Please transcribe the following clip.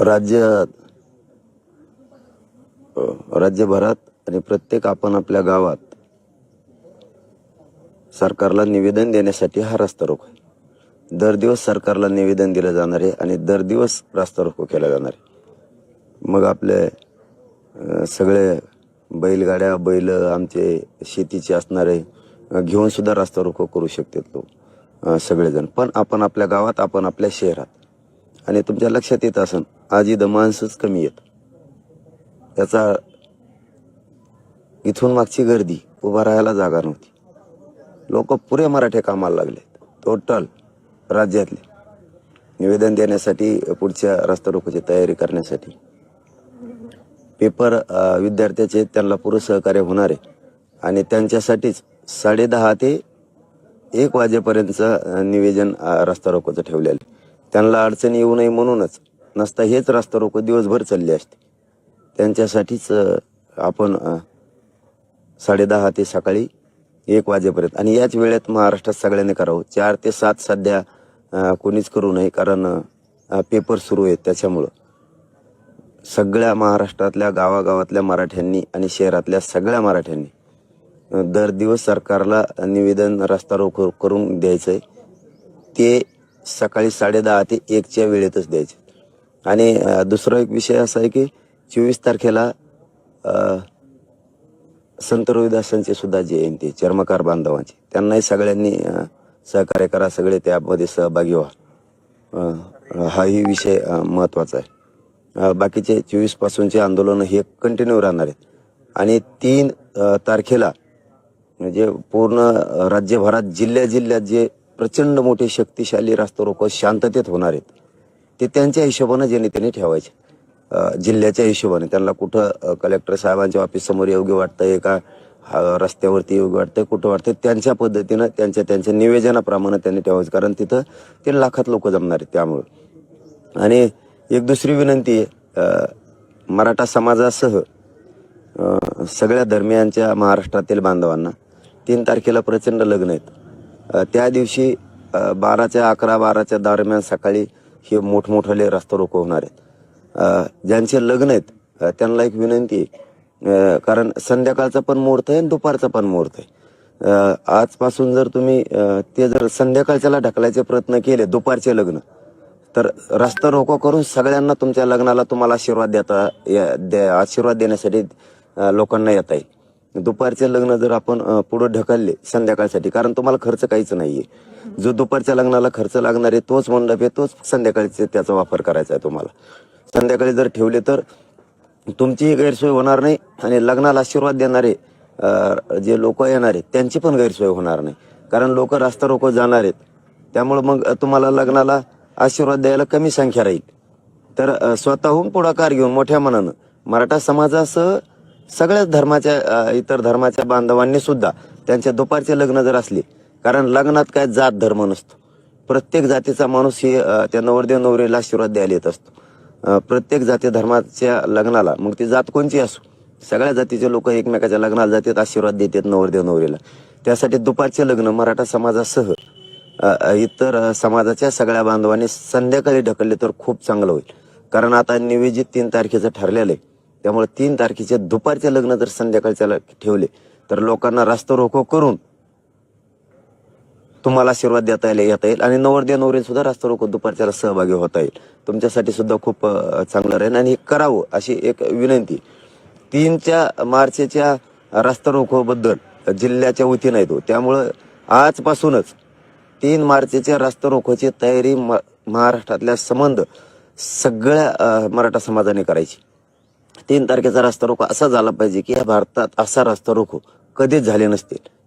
राज्यात राज्यभरात आणि प्रत्येक आपण आपल्या गावात सरकारला निवेदन देण्यासाठी हा रस्ता रोको. आहे दर दिवस सरकारला निवेदन दिलं जाणार आहे आणि दर दिवस रास्ता रोको केला जाणार आहे. मग आपले सगळे बैलगाड्या बैल आमचे शेतीचे असणारे घेऊनसुद्धा घेऊन सुद्धा रस्ता रोको करू शकतात लोक सगळेजण. पण आपण आपल्या गावात आपण आपल्या शहरात. आणि तुमच्या लक्षात येत असन आज इथं माणसंच कमी आहेत. त्याचा इथून मागची गर्दी उभा राहायला जागा नव्हती. लोक पुरे मराठे कामाला लागले. टोटल राज्यातले. निवेदन देण्यासाठी पुढच्या रस्ता रोकोची तयारी करण्यासाठी. पेपर विद्यार्थ्याचे त्यांना पुरं सहकार्य होणार. आहे आणि त्यांच्यासाठीच साडेदहा ते एक वाजेपर्यंतचं निवेदन रस्ता रोकोचं ठेवलेलं आहे. त्यांना अडचण येऊ नये म्हणूनच नसता हेच रस्ता रोको दिवसभर चालले असते. त्यांच्यासाठीच आपण साडेदहा ते सकाळी एक वाजेपर्यंत आणि याच वेळेत महाराष्ट्रात सगळ्यांनी करावं. चार ते सात सध्या कोणीच करू नये कारण पेपर सुरू आहेत त्याच्यामुळं. सगळ्या महाराष्ट्रातल्या गावागावातल्या मराठ्यांनी आणि शहरातल्या सगळ्या मराठ्यांनी दर दिवस सरकारला निवेदन रस्ता रोख करून द्यायचं आहे ते सकाळी साडेदहा ते एकच्या वेळेतच द्यायचे. आणि दुसरा एक विषय असा आहे की चोवीस तारखेला संत रविदासांची सुद्धा जयंती चर्मकार बांधवांची. त्यांनाही सगळ्यांनी सहकार्य करा सगळे त्यामध्ये सहभागी व्हा. हाही विषय महत्त्वाचा महत्त्वाचा आहे बाकीचे चोवीस पासूनचे आंदोलन हे कंटिन्यू राहणार आहेत. आणि तीन तारखेला म्हणजे पूर्ण राज्यभरात जिल्ह्या जिल्ह्यात जे प्रचंड मोठे शक्तिशाली रास्ता रोको शांततेत होणार आहेत ते त्यांच्या हिशोबानं जे नेत्यांनी ठेवायचे. जिल्ह्याच्या हिशोबाने. त्यांना कुठं कलेक्टर साहेबांच्या ऑफिस समोर योग्य वाटतंय का? हा, रस्त्यावरती योग्य वाटतंय कुठं वाटतंय? त्यांच्या पद्धतीनं त्यांच्या त्यांच्या निवेदनाप्रमाणे त्यांनी ठेवायचं. कारण तिथं ते लाखात लोक जमणार आहेत त्यामुळं. आणि एक दुसरी विनंती आहे मराठा समाजासह सगळ्या धर्मियांच्या महाराष्ट्रातील बांधवांना तीन तारखेला प्रचंड लग्न आहेत. त्या दिवशी बाराच्या अकरा बाराच्या दरम्यान सकाळी हे मोठमोठाले रास्ता रोको होणार आहेत ज्यांचे लग्न आहेत त्यांना एक विनंती आहे. कारण संध्याकाळचा पण मुहूर्त आहे आणि दुपारचा पण मुहूर्त आहे. आजपासून जर तुम्ही ते जर संध्याकाळच्याला ढकलायचे प्रयत्न केले दुपारचे लग्न तर रस्ता रोको करून सगळ्यांना तुमच्या लग्नाला तुम्हाला आशीर्वाद देता या- दे- आशीर्वाद देण्यासाठी लोकांना येता येईल. दुपारचे लग्न जर आपण पुढे ढकलले संध्याकाळसाठी कारण तुम्हाला खर्च काहीच नाहीये. जो दुपारच्या लग्नाला खर्च लागणार आहे तोच मंडप आहे तोच संध्याकाळचे त्याचा वापर करायचा आहे तुम्हाला. संध्याकाळी जर ठेवले तर तुमचीही गैरसोय होणार नाही आणि लग्नाला आशीर्वाद देणारे जे लोक येणार आहेत त्यांची पण गैरसोय होणार नाही. कारण लोक रस्ता रोको जाणार आहेत. त्यामुळे मग तुम्हाला लग्नाला आशीर्वाद द्यायला कमी संख्या राहील. तर स्वतःहून पुढाकार घेऊन मोठ्या मनानं मराठा समाजासह सगळ्याच धर्माच्या इतर धर्माच्या बांधवांनी सुद्धा त्यांच्या दुपारचे लग्न जर असले कारण लग्नात काय जात धर्म नसतो. प्रत्येक जातीचा माणूस हे त्या नवरदेव नवरीला आशीर्वाद द्यायला येत असतो. प्रत्येक जाती धर्माच्या लग्नाला मग ती जात कोणची असो? सगळ्या जातीचे लोक एकमेकाच्या लग्नाला जातात आशीर्वाद देतात नवरदेव नवरीला त्यासाठी दुपारचे लग्न मराठा समाजासह इतर समाजाच्या सगळ्या बांधवांनी संध्याकाळी ढकलले तर खूप चांगलं होईल. कारण आता नियोजित तीन तारखेचं ठरलेलं आहे. त्यामुळे तीन तारखेचे दुपारचे लग्न जर संध्याकाळच्या ठेवले तर लोकांना रास्ता रोको करून तुम्हाला आशीर्वाद देता येईल येता येईल. आणि नवरदेव नवरी सुद्धा रास्ता रोको दुपारच्याला सहभागी होता येईल. तुमच्यासाठी सुद्धा खूप चांगलं राहील. आणि हे करावं अशी एक विनंती. तीनच्या मार्चच्या रास्ता रोको बद्दल जिल्ह्याच्या वतीनं येतो त्यामुळं आजपासूनच तीन मार्चच्या रास्ता रोखोची तयारी म- महाराष्ट्रातल्या संबंध सगळ्या मराठा समाजाने करायची. तीन तारखेचा रस्ता रोको. असा झाला पाहिजे की या भारतात असा रस्ता रोको. कधीच झाले नसतील.